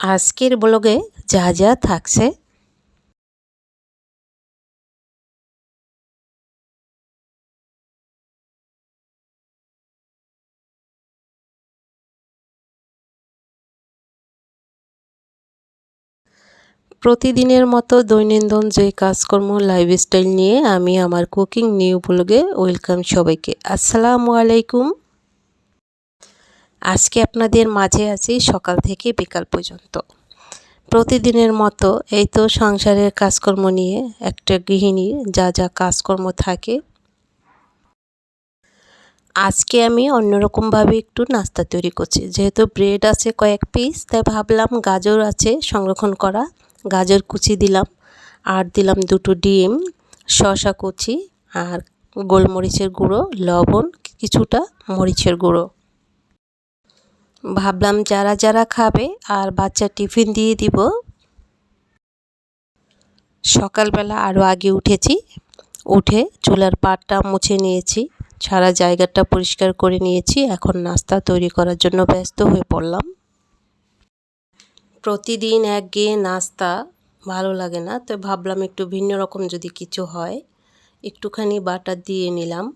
আজকের ব্লগে যা যা থাকছে। প্রতিদিনের মতো দৈনন্দিন যে কাজকর্ম লাইফস্টাইল নিয়ে আমি আমার কুকিং নিউ ব্লগে ওয়েলকাম সবাইকে। আসসালামু আলাইকুম। আজকে আপনাদের মাঝে আছি সকাল থেকে বিকাল পর্যন্ত। প্রতিদিনের মতো এই তো সংসারের কাজকর্ম নিয়ে একটা গৃহিণীর যা যা কাজকর্ম থাকে। আজকে আমি অন্যরকমভাবে একটু নাস্তা তৈরি করছি। যেহেতু ব্রেড আছে কয়েক পিস, তাই ভাবলাম গাজর আছে সংরক্ষণ করা। গাজর কুচি দিলাম, আর দিলাম দুটো ডিম শশা কুচি, আর গোলমরিচের গুঁড়ো, লবণ, কিছুটা মরিচের গুঁড়ো। ভাবলাম যারা যারা খাবে আর বাচ্চা টিফিন দিয়ে দিব। সকালবেলা আরও আগে উঠেছি। উঠে চুলার পাটটা মুছে নিয়েছি। সারা জায়গাটা পরিষ্কার করে নিয়েছি। এখন নাস্তা তৈরি করার জন্য ব্যস্ত হয়ে পড়লাম। প্রতিদিন এক গিয়ে নাস্তা ভালো লাগে না তো ভাবলাম একটু ভিন্ন রকম যদি কিছু হয়, একটুখানি বাটার দিয়ে নিলাম।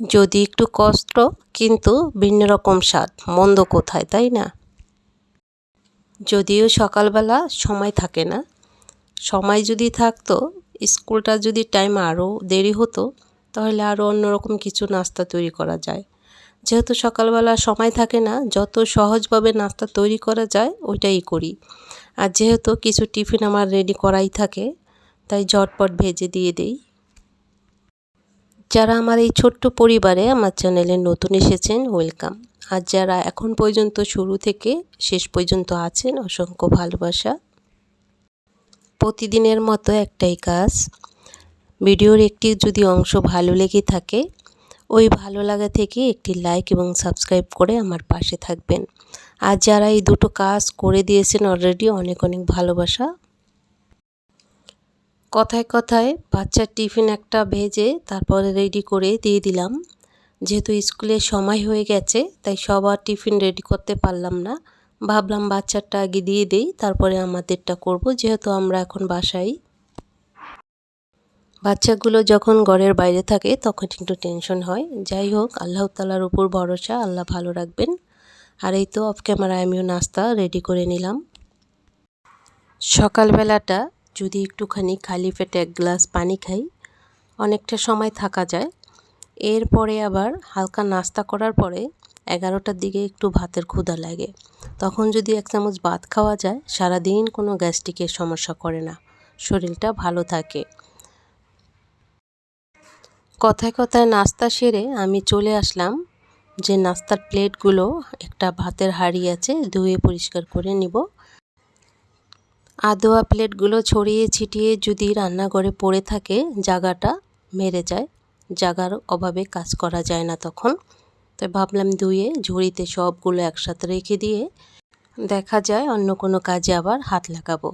যদি একটু কষ্ট, কিন্তু ভিন্ন রকম স্বাদ, মন্দ কোথায়, তাই না? যদিও সকালবেলা সময় থাকে না। সময় যদি থাকতো, স্কুলটা যদি টাইম আরও দেরি হতো, তাহলে আরও অন্যরকম কিছু নাস্তা তৈরি করা যায়। যেহেতু সকালবেলা সময় থাকে না, যত সহজভাবে নাস্তা তৈরি করা যায়, ওইটাই করি। আর যেহেতু কিছু টিফিন আমার রেডি করাই থাকে, তাই ঝটপট ভেজে দিয়ে দেই। যারা আমার এই ছোট্ট পরিবারে আমার চ্যানেলে নতুন এসেছেন ওয়েলকাম আর যারা এখন পর্যন্ত শুরু থেকে শেষ পর্যন্ত আছেন, অসংখ্য ভালোবাসা। প্রতিদিনের মতো একটাই কাজ, ভিডিওর একটি যদি অংশ ভালো লেগে থাকে, ওই ভালো লাগা থেকে একটি লাইক এবং সাবস্ক্রাইব করে আমার পাশে থাকবেন। আর যারা এই দুটো কাজ করে দিয়েছেন অলরেডি অনেক অনেক ভালোবাসা। কথায় কথায় বাচ্চার টিফিন একটা ভেজে তারপরে রেডি করে দিয়ে দিলাম। যেহেতু স্কুলে সময় হয়ে গেছে, তাই সবার টিফিন রেডি করতে পারলাম না। ভাবলাম বাচ্চারটা আগে দিয়ে দেই, তারপরে আমাদেরটা করব, যেহেতু আমরা এখন বাসাই বাচ্চাগুলো যখন ঘরের বাইরে থাকে, তখন একটু টেনশন হয়। যাই হোক, আল্লাহ তালার উপর ভরসা, আল্লাহ ভালো রাখবেন। আর এই তো অফ ক্যামেরায় আমিও নাস্তা রেডি করে নিলাম। সকালবেলাটা যদি একটুখানি খালি পেটে এক গ্লাস পানি খাই, অনেকটা সময় থাকা যায়। এরপরে আবার হালকা নাস্তা করার পরে এগারোটার দিকে একটু ভাতের ক্ষুধা লাগে। তখন যদি এক চামচ ভাত খাওয়া যায়, সারাদিন কোনো গ্যাস্ট্রিকের সমস্যা করে না। শরীরটা ভালো থাকে। কথায় কথায় নাস্তা সেরে আমি চলে আসলাম, যে নাস্তার প্লেটগুলো একটা ভাতের হাঁড়ি আছে, ধুয়ে পরিষ্কার করে নিব। আদোয়া প্লেটগুলো ছড়িয়ে ছিটিয়ে যদি রান্নাঘরে পড়ে থাকে জায়গাটা মেরে যায়। জাগার অভাবে কাজ করা যায় না তখন। তো ভাবলাম ধুয়ে, ঝুড়িতে সবগুলো একসাথে রেখে দিয়ে দেখা যায় অন্য কোনো কাজে আবার হাত লাগাবো।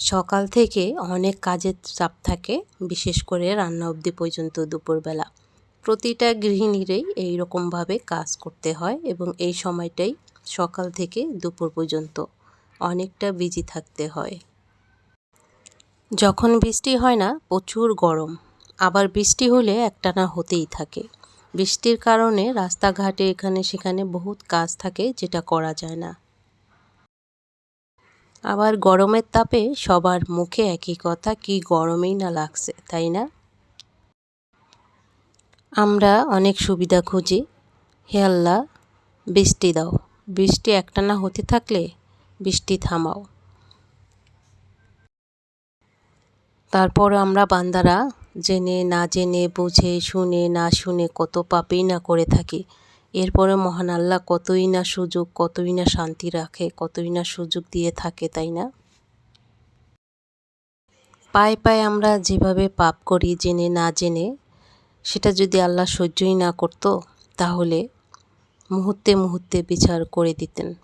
সকাল থেকে অনেক কাজের চাপ থাকে, বিশেষ করে রান্না অবধি পর্যন্ত দুপুরবেলা। প্রতিটা গৃহিণীরই এই রকমভাবে কাজ করতে হয় এবং এই সময়টাই সকাল থেকে দুপুর পর্যন্ত। অনেকটা বিজি থাকতে হয়। যখন বৃষ্টি হয় না, প্রচুর গরম। আবার বৃষ্টি হলে একটানা হতেই থাকে। বৃষ্টির কারণে রাস্তাঘাটে এখানে সেখানে বহুত কাজ থাকে যেটা করা যায় না। আবার গরমের তাপে সবার মুখে একই কথা, কি গরমেই না লাগছে, তাই না? আমরা অনেক সুবিধা খুঁজি। হে আল্লাহ, বৃষ্টি দাও। বৃষ্টি একটানা হতে থাকলে বৃষ্টি থামাও। তারপর আমরা বান্দারা জেনে না জেনে, বুঝে, শুনে, না শুনে কত পাপেই না করে থাকি। এরপরে মহান আল্লাহ কতই না সুযোগ, কতই না শান্তি রাখে, কতই না সুযোগ দিয়ে থাকে, তাই না? পায়ে পায়ে আমরা যেভাবে পাপ করি, জেনে না জেনে, সেটা যদি আল্লাহ সহ্যই না করত, তাহলে মুহূর্তে মুহূর্তে বিচার করে দিতেন।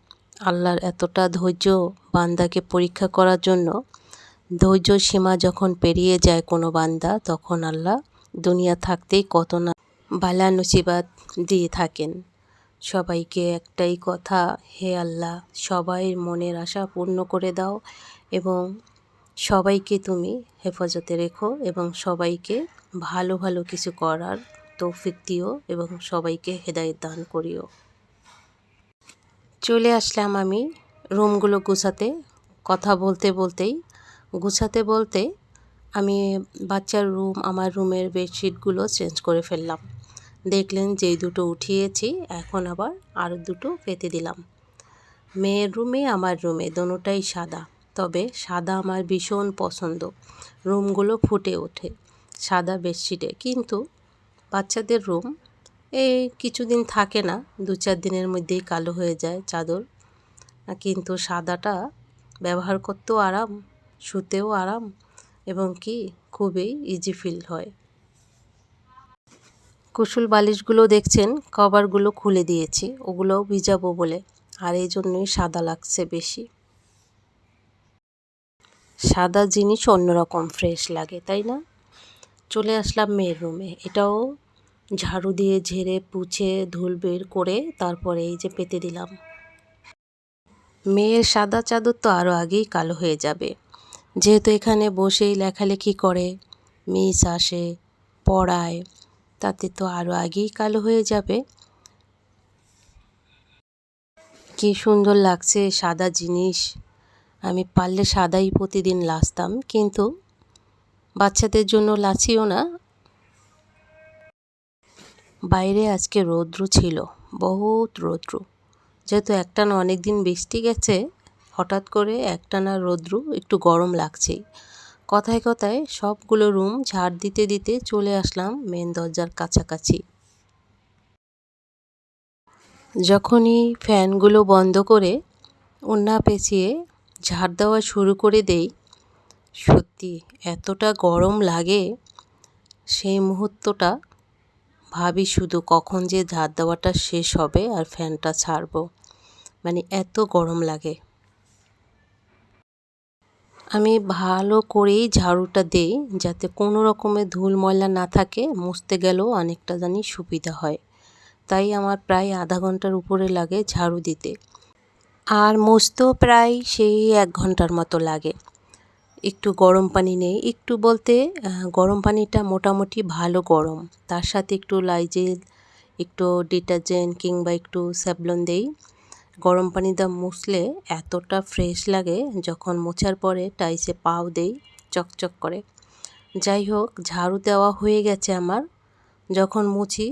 আল্লাহর এতটা ধৈর্য বান্দাকে পরীক্ষা করার জন্য, ধৈর্য সীমা যখন পেরিয়ে যায় কোনো বান্দা, তখন আল্লাহ দুনিয়া থাকতেই কত না বালা নসিবাত দিয়ে থাকেন। সবাইকে একটাই কথা, হে আল্লাহ, সবাই মনের আশা পূর্ণ করে দাও এবং সবাইকে তুমি হেফাজতে রেখো এবং সবাইকে ভালো ভালো কিছু করার তৌফিক দিও এবং সবাইকে হেদায়েত দান করিও। চলে আসলাম আমি রুমগুলো গুছাতে, কথা বলতে বলতেই। গুছাতে বলতে আমি বাচ্চার রুম, আমার রুমের বেডশিটগুলো চেঞ্জ করে ফেললাম। দেখলেন যেই দুটো উঠিয়েছি, এখন আবার আরও দুটো পেতে দিলাম। মেয়ের রুমে, আমার রুমে, দোনোটাই সাদা। তবে সাদা আমার ভীষণ পছন্দ। রুমগুলো ফুটে ওঠে সাদা বেডশিটে। কিন্তু বাচ্চাদের রুম এই কিছুদিন থাকে না, দু চার দিনের মধ্যেই কালো হয়ে যায় চাদর। কিন্তু সাদাটা ব্যবহার করতেও আরাম, শুতেও আরাম এবং কি খুবই ইজি ফিল হয়। কুশুল বালিশগুলো দেখছেন, কভারগুলো খুলে দিয়েছি, ওগুলোও ভিজাবো বলে, আর এই জন্যই সাদা লাগছে বেশি। সাদা জিনিস অন্যরকম ফ্রেশ লাগে, তাই না? চলে আসলাম মেয়ের রুমে এটাও ঝাড়ু দিয়ে ঝেড়ে পুছে ধুল বের করে তারপরে এই যে পেতে দিলাম। মেয়ের সাদা চাদর তো আরও আগেই কালো হয়ে যাবে। যেহেতু এখানে বসেই লেখালেখি করে, মিস আসে, পড়ায়, তাতে তো আরও আগেই কালো হয়ে যাবে। কি সুন্দর লাগছে সাদা জিনিস। আমি পারলে সাদাই প্রতিদিন লাসতাম, কিন্তু বাচ্চাদের জন্য লাচিও না বাইরে আজকে রৌদ্র ছিল, বহুত রৌদ্র। যেহেতু একটানা অনেক দিন বৃষ্টি গেছে, হঠাৎ করে একটানা রৌদ্র, একটু গরম লাগছেই। কথায় কথায় সবগুলো রুম ঝাড় দিতে দিতে চলে আসলাম মেন দরজার কাছাকাছি। যখনই ফ্যানগুলো বন্ধ করে ওন্না পেঁচিয়ে ঝাড় দেওয়া শুরু করে দেই, সত্যি এতটা গরম লাগে সেই মুহূর্তটা ভাবি শুধু কখন যে ঝাড় দেওয়াটা শেষ হবে আর ফ্যানটা ছাড়বো। মানে এত গরম লাগে। আমি ভালো করেই ঝাড়ুটা দেই যাতে কোনো রকমের ধুল ময়লা না থাকে, মুছতে গেলেও অনেকটা জানি সুবিধা হয়। তাই আমার প্রায় আধা ঘণ্টার উপরে লাগে ঝাড়ু দিতে। আর মুছতেও প্রায় সেই এক ঘণ্টার মতো লাগে। একটু গরম পানি নেই। একটু বলতে গরম পানিটা মোটামুটি ভালো গরম। তার সাথে একটু লাইজেল, একটু ডিটারজেন্ট কিংবা একটু স্যাবলন দেই। গরম পানি দা মুছলে এতটা ফ্রেশ লাগে, যখন মোছার পরে টাইসে পাও দেই, চকচক করে। যাই হোক, ঝাড়ু দেওয়া হয়ে গেছে আমার। যখন মুছি,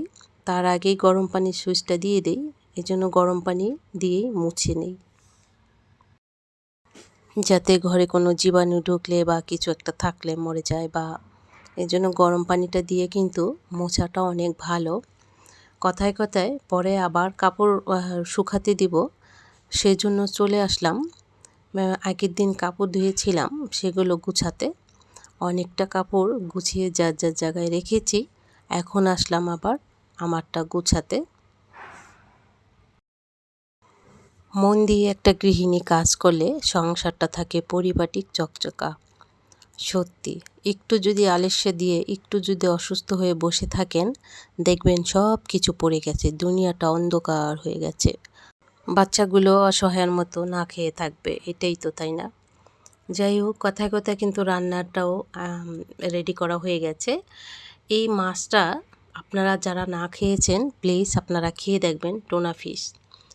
তার আগেই গরম পানির সুইচটা দিয়ে দিই। এই জন্য গরম পানি দিয়েই মুছে নিই। যাতে ঘরে কোনো জীবাণু ঢুকলে বা কিছু একটা থাকলে মরে যায় বা এই জন্য গরম পানিটা দিয়ে কিন্তু মোছাটা অনেক ভালো। কথায় কথায় পরে আবার কাপড় শুকাতে দিব। সেজন্য চলে আসলাম। আগের দিন কাপড় ধুয়েছিলাম, সেগুলো গুছাতে। অনেকটা কাপড় গুছিয়ে যার যার জায়গায় রেখেছি, এখন আসলাম আবার আমারটা গুছাতে। মন দিয়ে একটা গৃহিণী কাজ করলে সংসারটা থাকে পরিপাটিক চকচকা। সত্যি, একটু যদি আলস্য দিয়ে একটু যদি অসুস্থ হয়ে বসে থাকেন, দেখবেন সব কিছু পড়ে গেছে, দুনিয়াটা অন্ধকার হয়ে গেছে। বাচ্চাগুলো অসহায়ের মতো না খেয়ে থাকবে, এটাই তো, তাই না? যাই হোক, কথায় কথায় কিন্তু রান্নাটাও রেডি করা হয়ে গেছে। এই মাছটা আপনারা যারা না খেয়েছেন প্লিজ আপনারা খেয়ে দেখবেন টোনা ফিশ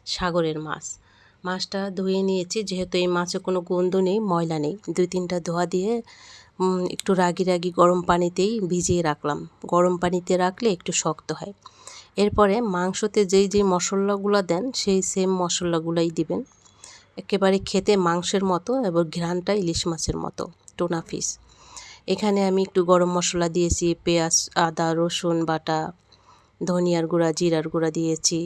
সাগরের মাছ। মাছটা ধুয়ে নিয়েছি, যেহেতু এই মাছে কোনো গন্ধ নেই, ময়লা নেই। দুই তিনটা ধোয়া দিয়ে একটু রাগি রাগি গরম পানিতেই ভিজিয়ে রাখলাম। গরম পানিতে রাখলে একটু শক্ত হয়। এরপরে মাংসতে যেই যেই মশলাগুলো দেন, সেই সেম মশলাগুলোই দিবেন। একেবারে খেতে মাংসের মতো এবং ঘ্রানটা ইলিশ মাছের মতো, টোনা ফিশ। এখানে আমি একটু গরম মশলা দিয়েছি, পেঁয়াজ, আদা, রসুন বাটা, ধনিয়ার গুঁড়া, জিরার গুঁড়া দিয়েছি,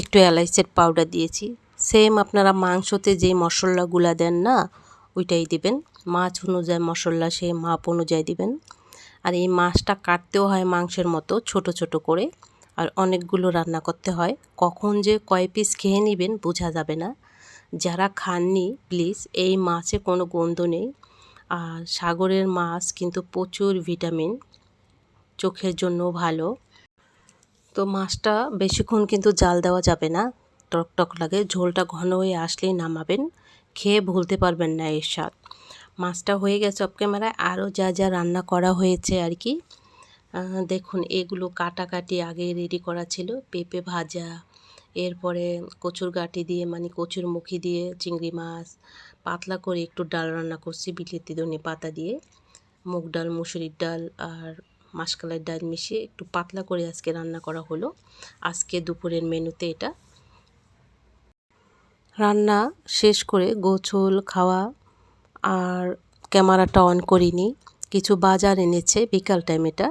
একটু এলাইচের পাউডার দিয়েছি। সেম আপনারা মাংসতে যেই মশলাগুলো দেন না, ওইটাই দিবেন। মাছ অনুযায়ী মশলা, সেই মাপ অনুযায়ী দিবেন। আর এই মাছটা কাটতেও হয় মাংসের মতো, ছোট ছোট করে। আর অনেকগুলো রান্না করতে হয়। কখন যে কয় পিস খেয়ে নেবেন বোঝা যাবে না। যারা খাননি প্লিজ এই মাছে কোনো গন্ধ নেই। আর সাগরের মাছ কিন্তু প্রচুর ভিটামিন চোখের জন্য ভালো। তো মাছটা বেশিক্ষণ কিন্তু জাল দেওয়া যাবে না। টক টক লাগে, ঝোলটা ঘন হয়ে আসলেই নামাবেন, খেয়ে ভুলতে পারবেন না এর স্বাদ মাছটা হয়ে গেছে অফ ক্যামেরায়, আরও যা যা রান্না করা হয়েছে আর কি। দেখুন, এগুলো কাটাকাটি আগে রেডি করা ছিল, পেঁপে ভাজা, এরপরে কচুর গাঁটি দিয়ে মানে কচুর মুখি দিয়ে চিংড়ি মাছ, পাতলা করে একটু ডাল রান্না করছি, বিলেতি ধনে পাতা দিয়ে, মুগ ডাল, মুসুরির ডাল আর মাসকালের ডাল মিশিয়ে একটু পাতলা করে আজকে রান্না করা হলো। আজকে দুপুরের মেনুতে এটা। রান্না শেষ করে গোছল, খাওয়া আর ক্যামেরাটা অন করিনি। কিছু বাজার এনেছে বিকাল টাইম এটা।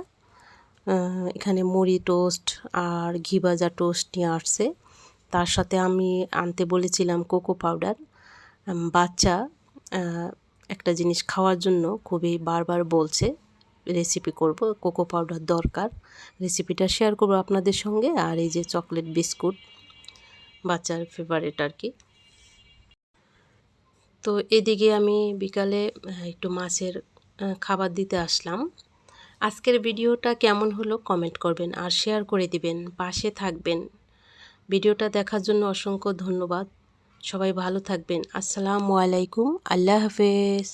এখানে মুড়ি টোস্ট আর ঘি ভাজা টোস্ট নিয়ে আসছে। তার সাথে আমি আনতে বলেছিলাম কোকো পাউডার বাচ্চা একটা জিনিস খাওয়ার জন্য খুবই বারবার বলছে রেসিপি করব কোকো পাউডার দরকার। রেসিপিটা শেয়ার করব আপনাদের সঙ্গে। আর এই যে চকলেট বিস্কুট বাচ্চার ফেভারিট আর কি। তো এদিকে আমি বিকালে একটু মাছের খাবার দিতে আসলাম। আজকের ভিডিওটা কেমন হলো কমেন্ট করবেন আর শেয়ার করে দিবেন, পাশে থাকবেন। ভিডিওটা দেখার জন্য অসংখ্য ধন্যবাদ। সবাই ভালো থাকবেন। আসসালামু আলাইকুম। আল্লাহ হাফেজ।